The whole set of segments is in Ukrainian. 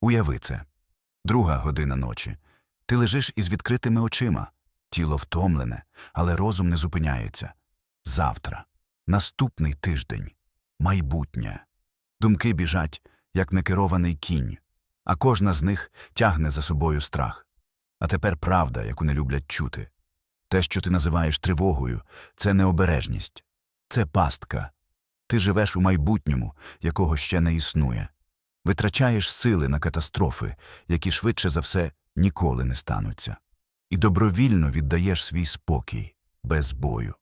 Уяви це. Друга година ночі. Ти лежиш із відкритими очима. Тіло втомлене, але розум не зупиняється. Завтра, наступний тиждень, майбутнє. Думки біжать, як некерований кінь, а кожна з них тягне за собою страх. А тепер правда, яку не люблять чути. Те, що ти називаєш тривогою, це необережність, це пастка. Ти живеш у майбутньому, якого ще не існує. Витрачаєш сили на катастрофи, які швидше за все ніколи не стануться, і добровільно віддаєш свій спокій без бою.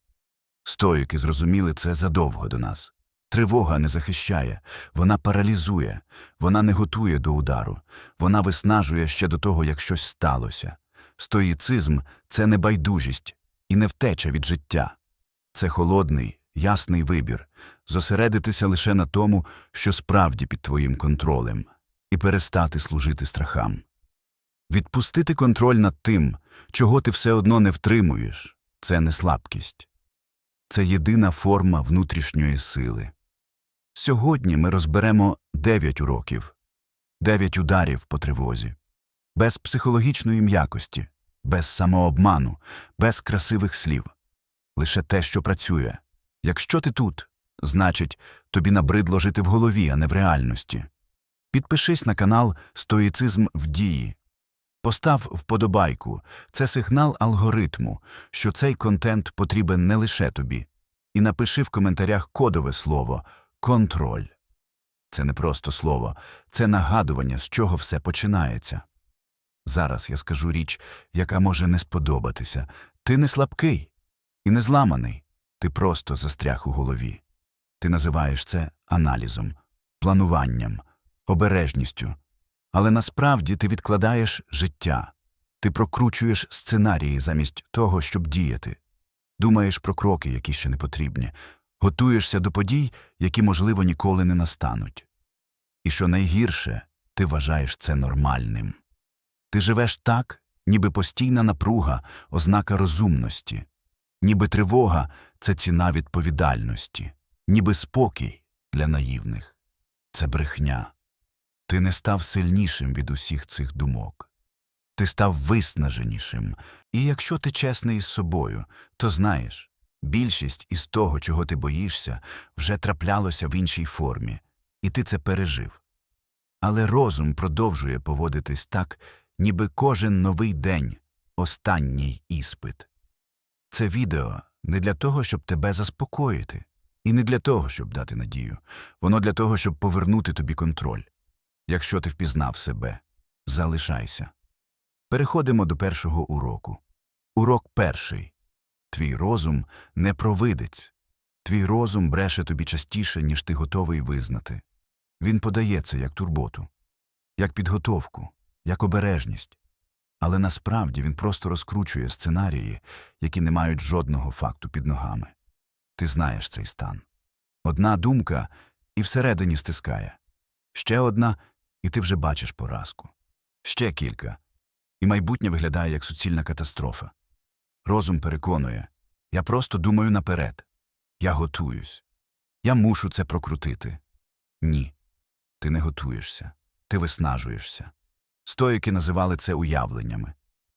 Стоїки зрозуміли це задовго до нас. Тривога не захищає, вона паралізує, вона не готує до удару, вона виснажує ще до того, як щось сталося. Стоїцизм це не байдужість і не втеча від життя. Це холодний, ясний вибір зосередитися лише на тому, що справді під твоїм контролем, і перестати служити страхам. Відпустити контроль над тим, чого ти все одно не втримуєш, це не слабкість. Це єдина форма внутрішньої сили. Сьогодні ми розберемо дев'ять уроків, дев'ять ударів по тривозі, без психологічної м'якості, без самообману, без красивих слів. Лише те, що працює. Якщо ти тут, значить, тобі набридло жити в голові, а не в реальності. Підпишись на канал Стоїцизм в дії. Постав вподобайку це сигнал алгоритму, що цей контент потрібен не лише тобі. І напиши в коментарях кодове слово контроль. Це не просто слово, це нагадування, з чого все починається. Зараз я скажу річ, яка може не сподобатися. Ти не слабкий і не зламаний, ти просто застряг у голові. Ти називаєш це аналізом, плануванням, обережністю. Але насправді ти відкладаєш життя, ти прокручуєш сценарії замість того, щоб діяти, думаєш про кроки, які ще не потрібні, готуєшся до подій, які, можливо, ніколи не настануть. І що найгірше, ти вважаєш це нормальним. Ти живеш так, ніби постійна напруга, ознака розумності, ніби тривога це ціна відповідальності, ніби спокій для наївних. Це брехня. Ти не став сильнішим від усіх цих думок. Ти став виснаженішим. І якщо ти чесний із собою, то знаєш, більшість із того, чого ти боїшся, вже траплялося в іншій формі, і ти це пережив. Але розум продовжує поводитись так, ніби кожен новий день останній іспит. Це відео не для того, щоб тебе заспокоїти, і не для того, щоб дати надію. Воно для того, щоб повернути тобі контроль. Якщо ти впізнав себе, залишайся. Переходимо до першого уроку. Урок перший. Твій розум не провидець. Твій розум бреше тобі частіше, ніж ти готовий визнати. Він подає це як турботу, як підготовку, як обережність. Але насправді він просто розкручує сценарії, які не мають жодного факту під ногами. Ти знаєш цей стан. Одна думка і всередині стискає. Ще одна, і ти вже бачиш поразку. Ще кілька, і майбутнє виглядає як суцільна катастрофа. Розум переконує я просто думаю наперед. Я готуюсь. Я мушу це прокрутити. Ні. Ти не готуєшся, ти виснажуєшся. Стоїки називали це уявленнями,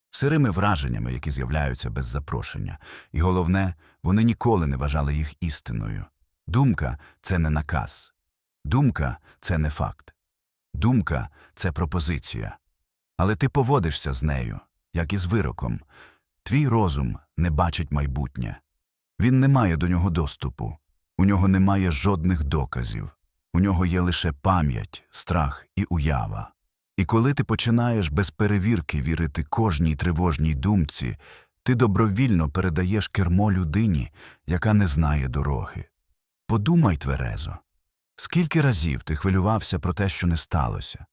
сирими враженнями, які з'являються без запрошення, і головне, вони ніколи не вважали їх істиною. Думка це не наказ, думка це не факт. Думка це пропозиція. Але ти поводишся з нею, як із вироком. Твій розум не бачить майбутнє. Він не має до нього доступу, у нього немає жодних доказів, у нього є лише пам'ять, страх і уява. І коли ти починаєш без перевірки вірити кожній тривожній думці, ти добровільно передаєш кермо людині, яка не знає дороги. Подумай тверезо. Скільки разів ти хвилювався про те, що не сталося?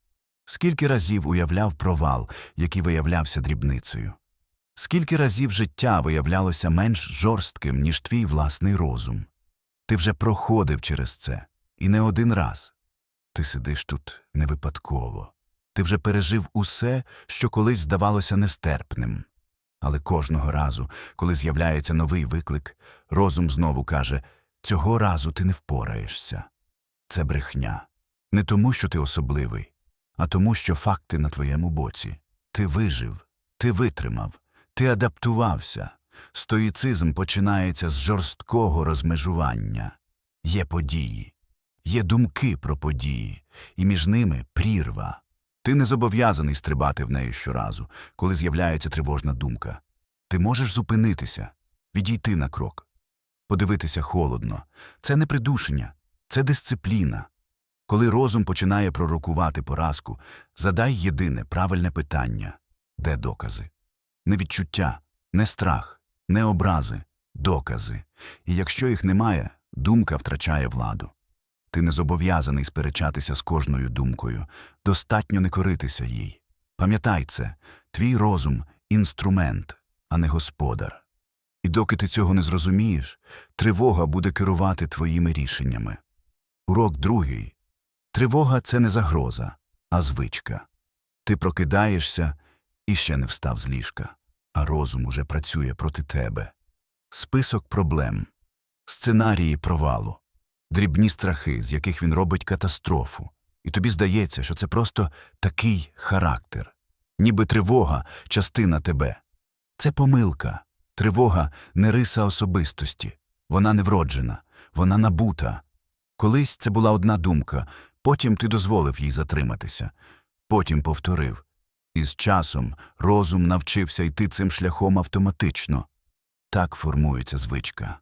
Скільки разів уявляв провал, який виявлявся дрібницею? Скільки разів життя виявлялося менш жорстким, ніж твій власний розум? Ти вже проходив через це, і не один раз. Ти сидиш тут не випадково. Ти вже пережив усе, що колись здавалося нестерпним. Але кожного разу, коли з'являється новий виклик, розум знову каже цього разу ти не впораєшся. Це брехня. Не тому, що ти особливий, а тому, що факти на твоєму боці. Ти вижив, ти витримав, ти адаптувався. Стоїцизм починається з жорсткого розмежування. Є події, є думки про події, і між ними прірва. Ти не зобов'язаний стрибати в неї щоразу, коли з'являється тривожна думка. Ти можеш зупинитися, відійти на крок, подивитися холодно. Це не придушення, це дисципліна. Коли розум починає пророкувати поразку, задай єдине правильне питання де докази? Не відчуття, не страх, не образи, докази. І якщо їх немає, думка втрачає владу. Ти не зобов'язаний сперечатися з кожною думкою, достатньо не коритися їй. Пам'ятай це, твій розум інструмент, а не господар. І доки ти цього не зрозумієш, тривога буде керувати твоїми рішеннями. Урок другий. Тривога це не загроза, а звичка. Ти прокидаєшся і ще не встав з ліжка, а розум уже працює проти тебе. Список проблем, сценарії провалу, дрібні страхи, з яких він робить катастрофу. І тобі здається, що це просто такий характер. Ніби тривога частина тебе. Це помилка. Тривога не риса особистості. Вона не вроджена, вона набута. Колись це була одна думка, потім ти дозволив їй затриматися, потім повторив. І з часом розум навчився йти цим шляхом автоматично. Так формується звичка.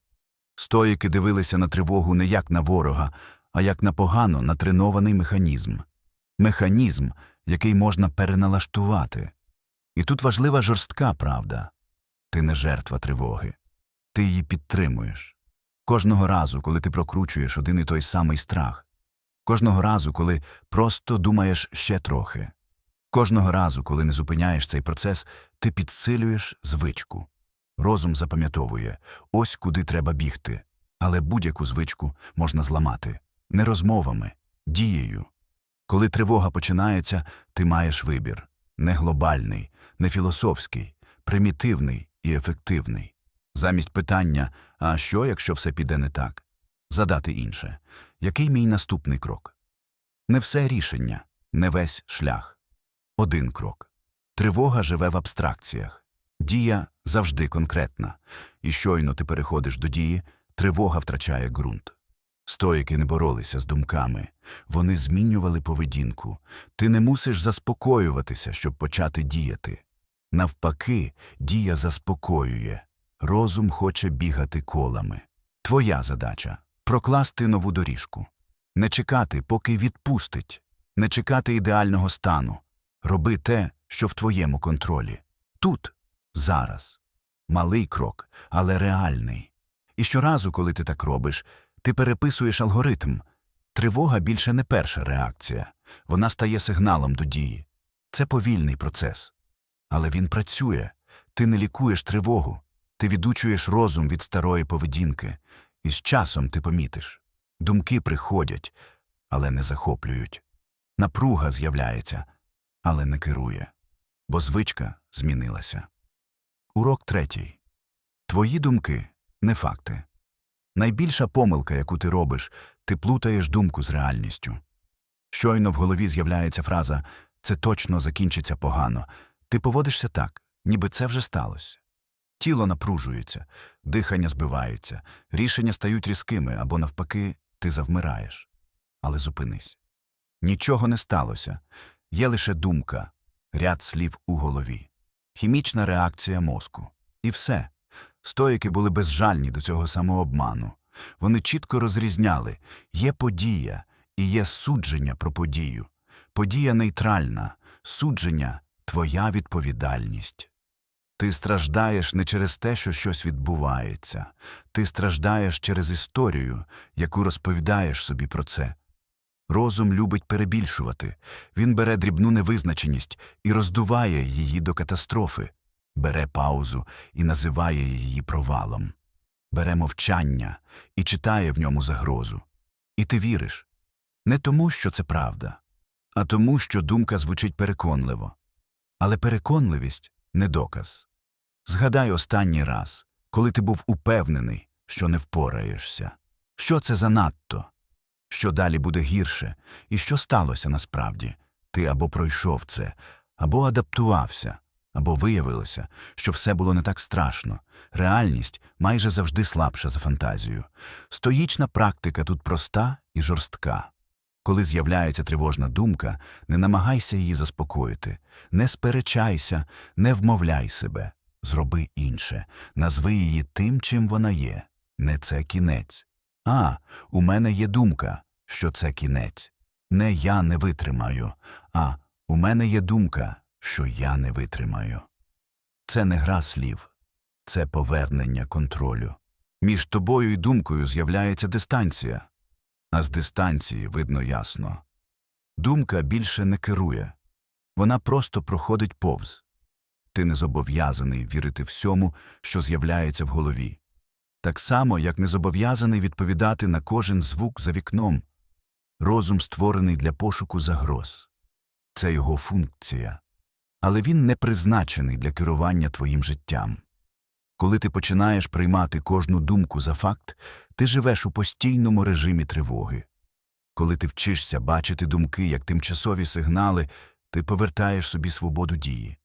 Стоїки дивилися на тривогу не як на ворога, а як на погано натренований механізм. Механізм, який можна переналаштувати. І тут важлива жорстка правда. Ти не жертва тривоги. Ти її підтримуєш. Кожного разу, коли ти прокручуєш один і той самий страх. Кожного разу, коли просто думаєш ще трохи. Кожного разу, коли не зупиняєш цей процес, ти підсилюєш звичку. Розум запам'ятовує ось куди треба бігти, але будь-яку звичку можна зламати не розмовами, дією. Коли тривога починається, ти маєш вибір не глобальний, не філософський, примітивний і ефективний. Замість питання а що, якщо все піде не так? Задати інше який мій наступний крок? Не все рішення, не весь шлях. Один крок. Тривога живе в абстракціях. Дія завжди конкретна, і щойно ти переходиш до дії, тривога втрачає ґрунт. Стоїки не боролися з думками, вони змінювали поведінку. Ти не мусиш заспокоюватися, щоб почати діяти. Навпаки, дія заспокоює, розум хоче бігати колами. Твоя задача прокласти нову доріжку, не чекати, поки відпустить, не чекати ідеального стану. Роби те, що в твоєму контролі. Тут, зараз. Малий крок, але реальний. І щоразу, коли ти так робиш, ти переписуєш алгоритм. Тривога більше не перша реакція, вона стає сигналом до дії. Це повільний процес. Але він працює. Ти не лікуєш тривогу, ти відучуєш розум від старої поведінки, і з часом ти помітиш. Думки приходять, але не захоплюють. Напруга з'являється, але не керує. Бо звичка змінилася. Урок третій. Твої думки не факти. Найбільша помилка, яку ти робиш, ти плутаєш думку з реальністю. Щойно в голові з'являється фраза це точно закінчиться погано. Ти поводишся так, ніби це вже сталося. Тіло напружується, дихання збивається, рішення стають різкими або, навпаки, ти завмираєш. Але зупинись. Нічого не сталося, є лише думка, ряд слів у голові, хімічна реакція мозку. І все. Стоїки були безжальні до цього самообману. Вони чітко розрізняли є подія і є судження про подію. Подія нейтральна, судження твоя відповідальність. Ти страждаєш не через те, що щось відбувається, ти страждаєш через історію, яку розповідаєш собі про це. Розум любить перебільшувати, він бере дрібну невизначеність і роздуває її до катастрофи, бере паузу і називає її провалом, бере мовчання і читає в ньому загрозу. І ти віриш не тому, що це правда, а тому, що думка звучить переконливо. Але переконливість не доказ. Згадай останній раз, коли ти був упевнений, що не впораєшся. Що це занадто? Що далі буде гірше, і що сталося насправді? Ти або пройшов це, або адаптувався, або виявилося, що все було не так страшно. Реальність майже завжди слабша за фантазію. Стоїчна практика тут проста і жорстка. Коли з'являється тривожна думка, не намагайся її заспокоїти, не сперечайся, не вмовляй себе, зроби інше, назви її тим, чим вона є. Не це кінець. А, у мене є думка, що це кінець. Не я не витримаю, а у мене є думка, що я не витримаю. Це не гра слів, це повернення контролю. Між тобою і думкою з'являється дистанція, а з дистанції видно ясно. Думка більше не керує, вона просто проходить повз. Ти не зобов'язаний вірити всьому, що з'являється в голові. Так само, як не зобов'язаний відповідати на кожен звук за вікном. Розум створений для пошуку загроз. Це його функція. Але він не призначений для керування твоїм життям. Коли ти починаєш приймати кожну думку за факт, ти живеш у постійному режимі тривоги. Коли ти вчишся бачити думки як тимчасові сигнали, ти повертаєш собі свободу дії.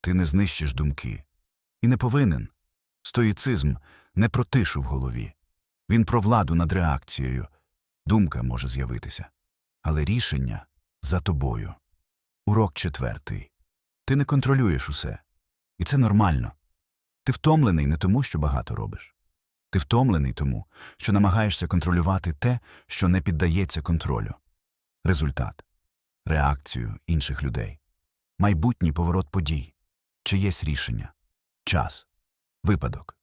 Ти не знищиш думки. І не повинен. Стоїцизм не про тишу в голові. Він про владу над реакцією. Думка може з'явитися. Але рішення за тобою. Урок четвертий. Ти не контролюєш усе. І це нормально. Ти втомлений не тому, що багато робиш. Ти втомлений тому, що намагаєшся контролювати те, що не піддається контролю. Результат реакцію інших людей, майбутній поворот подій, чиєсь рішення, час, випадок.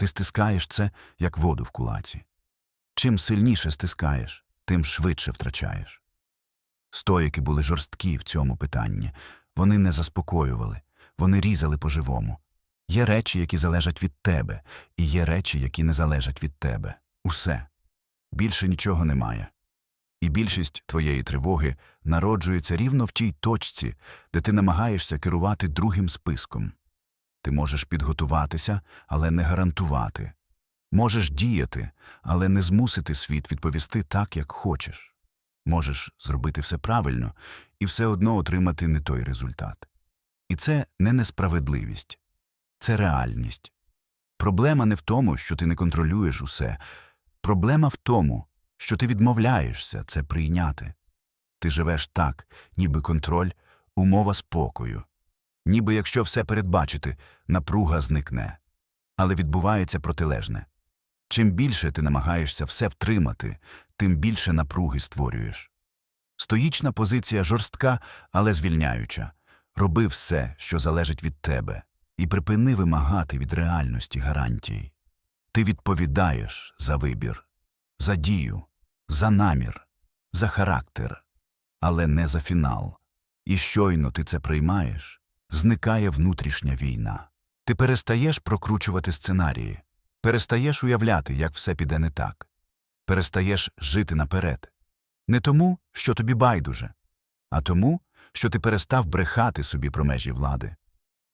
Ти стискаєш це, як воду в кулаці. Чим сильніше стискаєш, тим швидше втрачаєш. Стоїки були жорсткі в цьому питанні. Вони не заспокоювали, вони різали по-живому. Є речі, які залежать від тебе, і є речі, які не залежать від тебе. Усе. Більше нічого немає. І більшість твоєї тривоги народжується рівно в тій точці, де ти намагаєшся керувати другим списком. Ти можеш підготуватися, але не гарантувати. Можеш діяти, але не змусити світ відповісти так, як хочеш. Можеш зробити все правильно і все одно отримати не той результат. І це не несправедливість, це реальність. Проблема не в тому, що ти не контролюєш усе. Проблема в тому, що ти відмовляєшся це прийняти. Ти живеш так, ніби контроль умова спокою. Ніби якщо все передбачити, напруга зникне. Але відбувається протилежне. Чим більше ти намагаєшся все втримати, тим більше напруги створюєш. Стоїчна позиція жорстка, але звільняюча. Роби все, що залежить від тебе, і припини вимагати від реальності гарантій. Ти відповідаєш за вибір, за дію, за намір, за характер, але не за фінал. І щойно ти це приймаєш, зникає внутрішня війна. Ти перестаєш прокручувати сценарії, перестаєш уявляти, як все піде не так, перестаєш жити наперед. Не тому, що тобі байдуже, а тому, що ти перестав брехати собі про межі влади.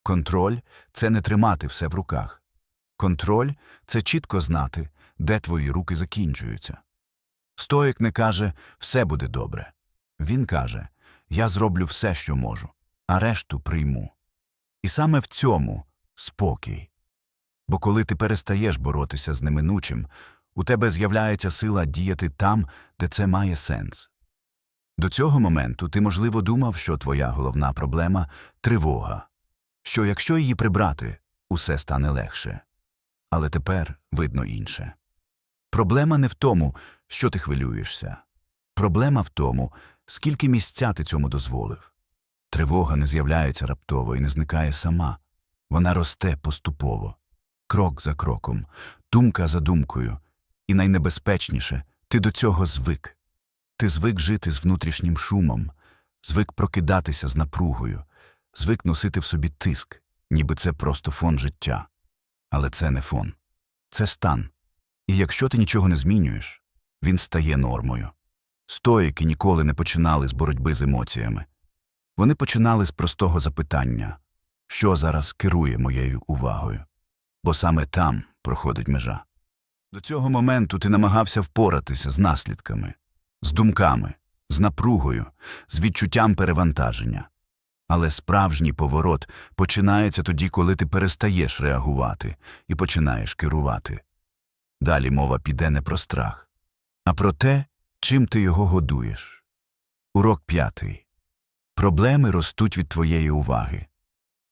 Контроль це не тримати все в руках. Контроль це чітко знати, де твої руки закінчуються. Стоїк не каже все буде добре. Він каже я зроблю все, що можу, а решту прийму. І саме в цьому спокій. Бо коли ти перестаєш боротися з неминучим, у тебе з'являється сила діяти там, де це має сенс. До цього моменту ти, можливо, думав, що твоя головна проблема тривога, що якщо її прибрати, усе стане легше. Але тепер видно інше. Проблема не в тому, що ти хвилюєшся. Проблема в тому, скільки місця ти цьому дозволив. Тривога не з'являється раптово і не зникає сама. Вона росте поступово, крок за кроком, думка за думкою. І найнебезпечніше ти до цього звик. Ти звик жити з внутрішнім шумом, звик прокидатися з напругою, звик носити в собі тиск, ніби це просто фон життя. Але це не фон, це стан. І якщо ти нічого не змінюєш, він стає нормою. Стоїки ніколи не починали з боротьби з емоціями. Вони починали з простого запитання що зараз керує моєю увагою? Бо саме там проходить межа. До цього моменту ти намагався впоратися з наслідками, з думками, з напругою, з відчуттям перевантаження. Але справжній поворот починається тоді, коли ти перестаєш реагувати і починаєш керувати. Далі мова піде не про страх, а про те, чим ти його годуєш. Урок п'ятий. Проблеми ростуть від твоєї уваги.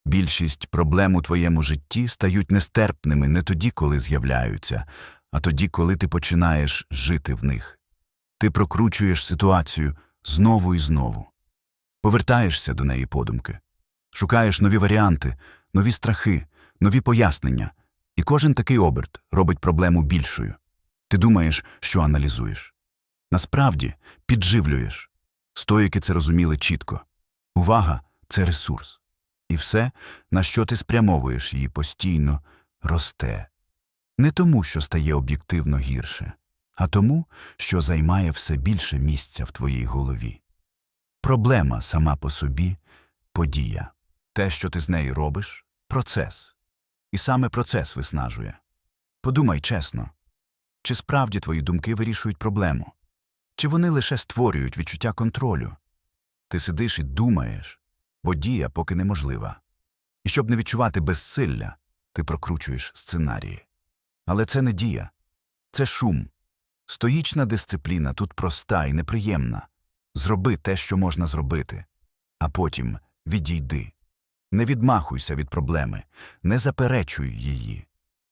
Більшість проблем у твоєму житті стають нестерпними не тоді, коли з'являються, а тоді, коли ти починаєш жити в них. Ти прокручуєш ситуацію знову і знову, повертаєшся до неї подумки, шукаєш нові варіанти, нові страхи, нові пояснення, і кожен такий оберт робить проблему більшою. Ти думаєш, що аналізуєш. Насправді підживлюєш. Стоїки це розуміли чітко. Увага це ресурс. І все, на що ти спрямовуєш її постійно, росте. Не тому, що стає об'єктивно гірше, а тому, що займає все більше місця в твоїй голові. Проблема сама по собі подія. Те, що ти з нею робиш процес. І саме процес виснажує. Подумай чесно, чи справді твої думки вирішують проблему? Чи вони лише створюють відчуття контролю? Ти сидиш і думаєш, бо дія поки неможлива. І щоб не відчувати безсилля, ти прокручуєш сценарії. Але це не дія, це шум. Стоїчна дисципліна тут проста і неприємна. Зроби те, що можна зробити, а потім відійди. Не відмахуйся від проблеми, не заперечуй її,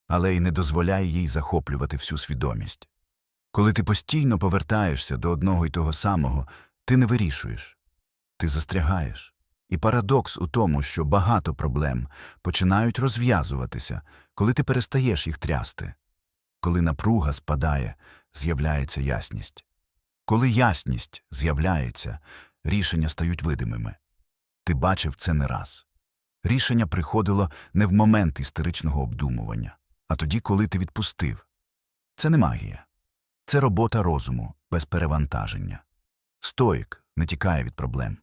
але й не дозволяй їй захоплювати всю свідомість. Коли ти постійно повертаєшся до одного й того самого, ти не вирішуєш, ти застрягаєш. І парадокс у тому, що багато проблем починають розв'язуватися, коли ти перестаєш їх трясти. Коли напруга спадає, з'являється ясність. Коли ясність з'являється, рішення стають видимими. Ти бачив це не раз. Рішення приходило не в момент істеричного обдумування, а тоді, коли ти відпустив. Це не магія. Це робота розуму без перевантаження. Стоїк не тікає від проблем.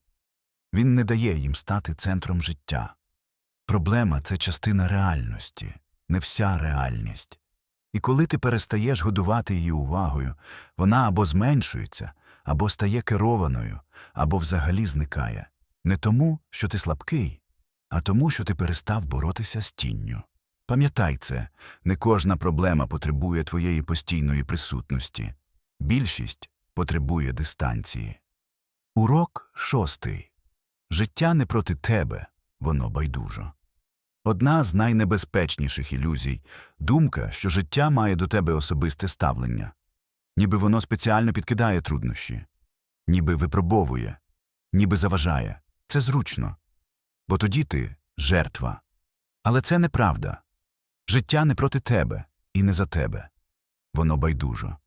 Він не дає їм стати центром життя. Проблема це частина реальності, не вся реальність. І коли ти перестаєш годувати її увагою, вона або зменшується, або стає керованою, або взагалі зникає. Не тому, що ти слабкий, а тому, що ти перестав боротися з тінню. Пам'ятай це, не кожна проблема потребує твоєї постійної присутності. Більшість потребує дистанції. Урок шостий. Життя не проти тебе, воно байдужо. Одна з найнебезпечніших ілюзій думка, що життя має до тебе особисте ставлення, ніби воно спеціально підкидає труднощі, ніби випробовує, ніби заважає. Це зручно. Бо тоді ти жертва. Але це неправда. Життя не проти тебе і не за тебе. Воно байдужо.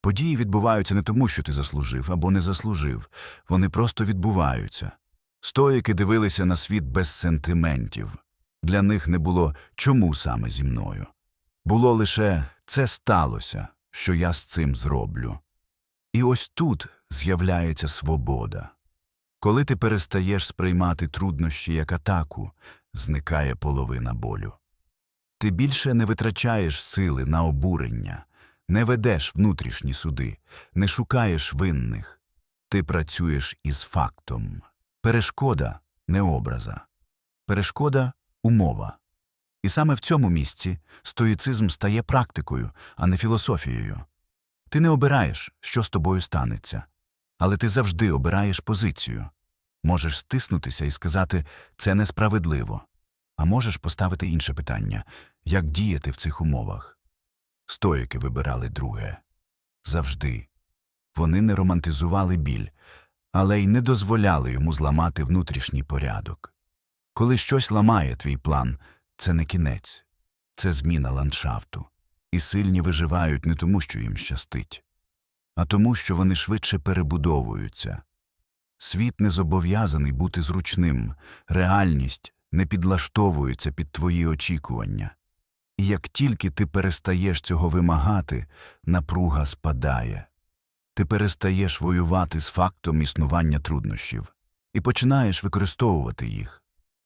Події відбуваються не тому, що ти заслужив або не заслужив, вони просто відбуваються. Стоїки дивилися на світ без сентиментів. Для них не було чому саме зі мною. Було лише це сталося, що я з цим зроблю. І ось тут з'являється свобода. Коли ти перестаєш сприймати труднощі як атаку, зникає половина болю. Ти більше не витрачаєш сили на обурення, не ведеш внутрішні суди, не шукаєш винних. Ти працюєш із фактом. Перешкода не образа. Перешкода умова. І саме в цьому місці стоїцизм стає практикою, а не філософією. Ти не обираєш, що з тобою станеться, але ти завжди обираєш позицію. Можеш стиснутися і сказати це несправедливо, а можеш поставити інше питання як діяти в цих умовах. Стоїки вибирали друге завжди. Вони не романтизували біль, але й не дозволяли йому зламати внутрішній порядок. Коли щось ламає твій план, це не кінець, це зміна ландшафту. І сильні виживають не тому, що їм щастить, а тому, що вони швидше перебудовуються. Світ не зобов'язаний бути зручним, реальність не підлаштовується під твої очікування. І як тільки ти перестаєш цього вимагати, напруга спадає. Ти перестаєш воювати з фактом існування труднощів і починаєш використовувати їх.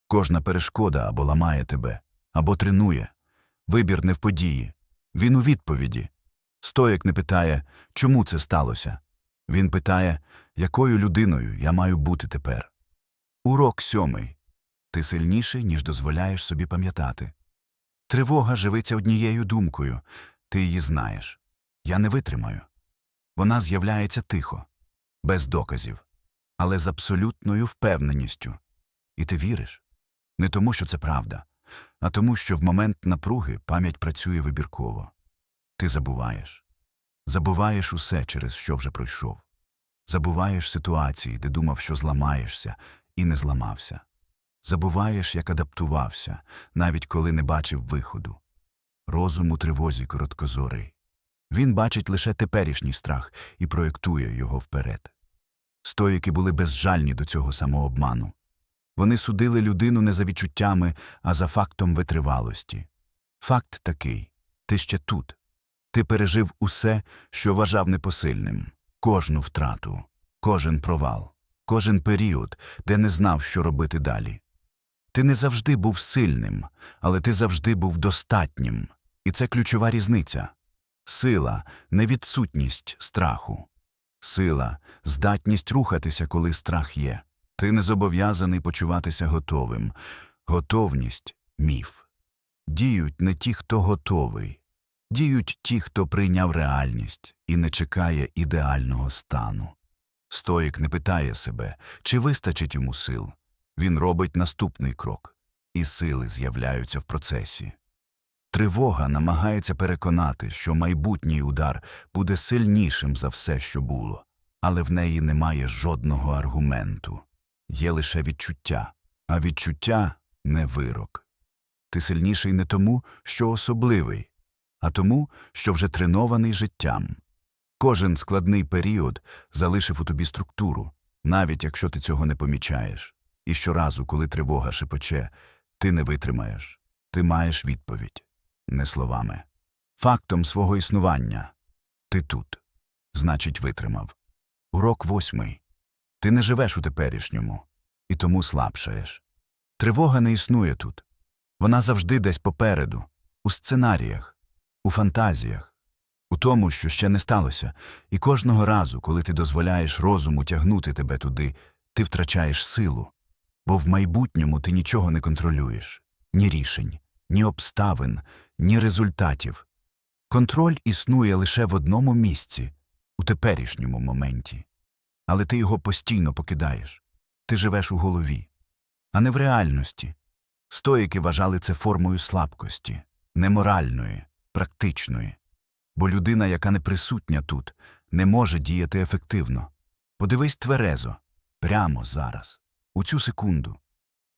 Кожна перешкода або ламає тебе, або тренує. Вибір не в події. Він у відповіді. Стоїк не питає, чому це сталося. Він питає, якою людиною я маю бути тепер. Урок сьомий. Ти сильніший, ніж дозволяєш собі пам'ятати. Тривога живиться однією думкою. Ти її знаєш. Я не витримаю. Вона з'являється тихо, без доказів, але з абсолютною впевненістю. І ти віриш? Не тому, що це правда, а тому, що в момент напруги пам'ять працює вибірково. Ти забуваєш. Забуваєш усе, через що вже пройшов. Забуваєш ситуації, де думав, що зламаєшся, і не зламався. Забуваєш, як адаптувався, навіть коли не бачив виходу. Розум у тривозі короткозорий. Він бачить лише теперішній страх і проєктує його вперед. Стоїки були безжальні до цього самообману. Вони судили людину не за відчуттями, а за фактом витривалості. Факт такий ти ще тут. Ти пережив усе, що вважав непосильним, кожну втрату, кожен провал, кожен період, де не знав, що робити далі. Ти не завжди був сильним, але ти завжди був достатнім, і це ключова різниця. Сила не відсутність страху. Сила здатність рухатися, коли страх є. Ти не зобов'язаний почуватися готовим. Готовність міф. Діють не ті, хто готовий. Діють ті, хто прийняв реальність і не чекає ідеального стану. Стоїк не питає себе, чи вистачить йому сил. Він робить наступний крок, і сили з'являються в процесі. Тривога намагається переконати, що майбутній удар буде сильнішим за все, що було, але в неї немає жодного аргументу. Є лише відчуття, а відчуття не вирок. Ти сильніший не тому, що особливий, а тому, що вже тренований життям. Кожен складний період залишив у тобі структуру, навіть якщо ти цього не помічаєш. І щоразу, коли тривога шепоче, ти не витримаєш, ти маєш відповідь, не словами. Фактом свого існування ти тут, значить, витримав. Урок восьмий. Ти не живеш у теперішньому, і тому слабшаєш. Тривога не існує тут. Вона завжди десь попереду, у сценаріях, у фантазіях, у тому, що ще не сталося, і кожного разу, коли ти дозволяєш розуму тягнути тебе туди, ти втрачаєш силу, бо в майбутньому ти нічого не контролюєш ні рішень, ні обставин, ні результатів. Контроль існує лише в одному місці, у теперішньому моменті. Але ти його постійно покидаєш. Ти живеш у голові, а не в реальності. Стоїки вважали це формою слабкості, неморальної, практичної. Бо людина, яка не присутня тут, не може діяти ефективно. Подивись тверезо, прямо зараз, у цю секунду.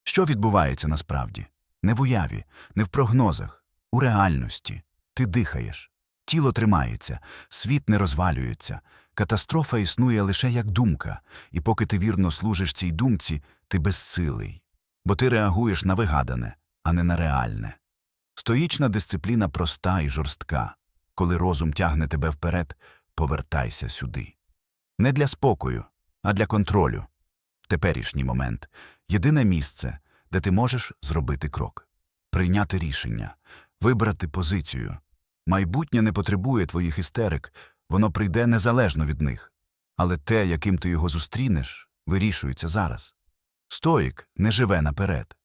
Що відбувається насправді? Не в уяві, не в прогнозах, у реальності. Ти дихаєш, тіло тримається, світ не розвалюється, катастрофа існує лише як думка, і поки ти вірно служиш цій думці, ти безсилий, бо ти реагуєш на вигадане, а не на реальне. Стоїчна дисципліна проста і жорстка. Коли розум тягне тебе вперед, повертайся сюди. Не для спокою, а для контролю. Теперішній момент єдине місце, де ти можеш зробити крок, прийняти рішення, вибрати позицію. Майбутнє не потребує твоїх істерик, воно прийде незалежно від них. Але те, яким ти його зустрінеш, вирішується зараз. Стоїк не живе наперед.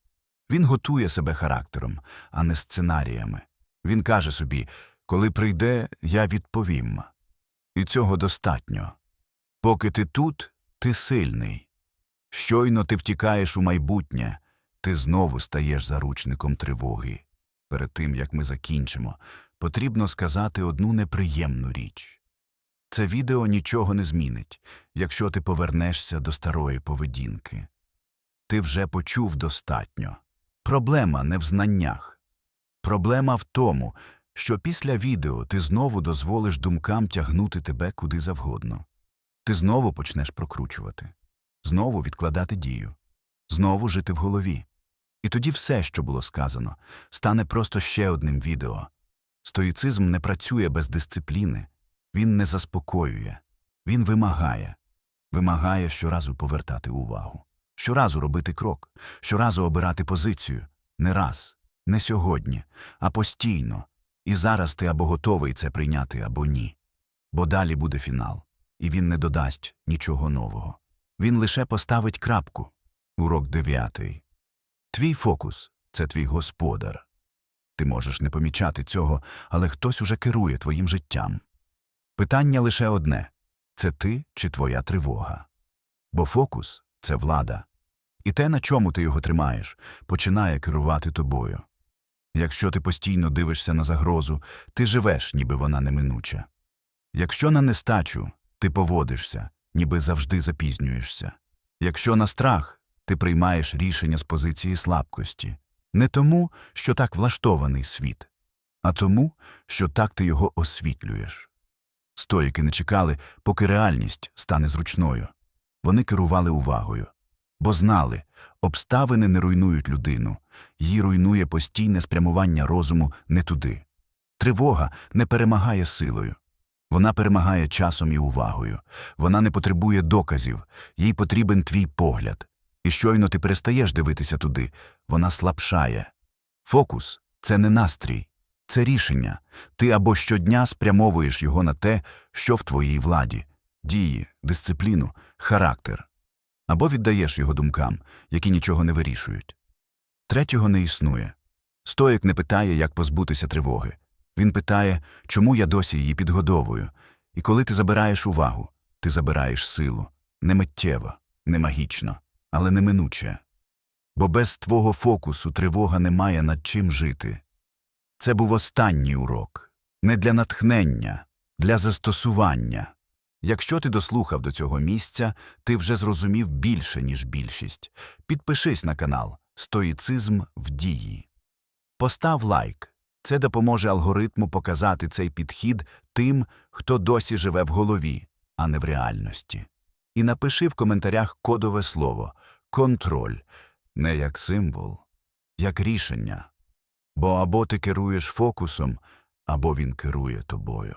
Він готує себе характером, а не сценаріями. Він каже собі коли прийде, я відповім. І цього достатньо. Поки ти тут, ти сильний. Щойно ти втікаєш у майбутнє, ти знову стаєш заручником тривоги. Перед тим, як ми закінчимо, потрібно сказати одну неприємну річ. Це відео нічого не змінить, якщо ти повернешся до старої поведінки. Ти вже почув достатньо. Проблема не в знаннях. Проблема в тому, що після відео ти знову дозволиш думкам тягнути тебе куди завгодно. Ти знову почнеш прокручувати, знову відкладати дію, знову жити в голові. І тоді все, що було сказано, стане просто ще одним відео. Стоїцизм не працює без дисципліни, він не заспокоює, він вимагає, вимагає щоразу повертати увагу, щоразу робити крок, щоразу обирати позицію, не раз, не сьогодні, а постійно. І зараз ти або готовий це прийняти, або ні. Бо далі буде фінал. і він не додасть нічого нового. Він лише поставить крапку. Урок дев'ятий. Твій фокус це твій господар. Ти можеш не помічати цього, але хтось уже керує твоїм життям. Питання лише одне це ти чи твоя тривога. Бо фокус це влада. І те, на чому ти його тримаєш, починає керувати тобою. Якщо ти постійно дивишся на загрозу, ти живеш, ніби вона неминуча. Якщо на нестачу, ти поводишся, ніби завжди запізнюєшся. Якщо на страх, ти приймаєш рішення з позиції слабкості. Не тому, що так влаштований світ, а тому, що так ти його освітлюєш. Стоїки не чекали, поки реальність стане зручною. Вони керували увагою, бо знали, обставини не руйнують людину, її руйнує постійне спрямування розуму не туди. Тривога не перемагає силою. Вона перемагає часом і увагою. Вона не потребує доказів, їй потрібен твій погляд. І щойно ти перестаєш дивитися туди, вона слабшає. Фокус це не настрій, це рішення. Ти або щодня спрямовуєш його на те, що в твоїй владі дії, дисципліну, характер, або віддаєш його думкам, які нічого не вирішують. Третього не існує. Стоїк не питає, як позбутися тривоги. Він питає, чому я досі її підгодовую. І коли ти забираєш увагу, ти забираєш силу. Не миттєво, не магічно, але неминуче. Бо без твого фокусу тривога не має над чим жити. Це був останній урок. Не для натхнення, для застосування. Якщо ти дослухав до цього місця, ти вже зрозумів більше, ніж більшість. Підпишись на канал Стоїцизм в дії. Постав лайк. Це допоможе алгоритму показати цей підхід тим, хто досі живе в голові, а не в реальності. І напиши в коментарях кодове слово контроль не як символ, як рішення. Бо або ти керуєш фокусом, або він керує тобою.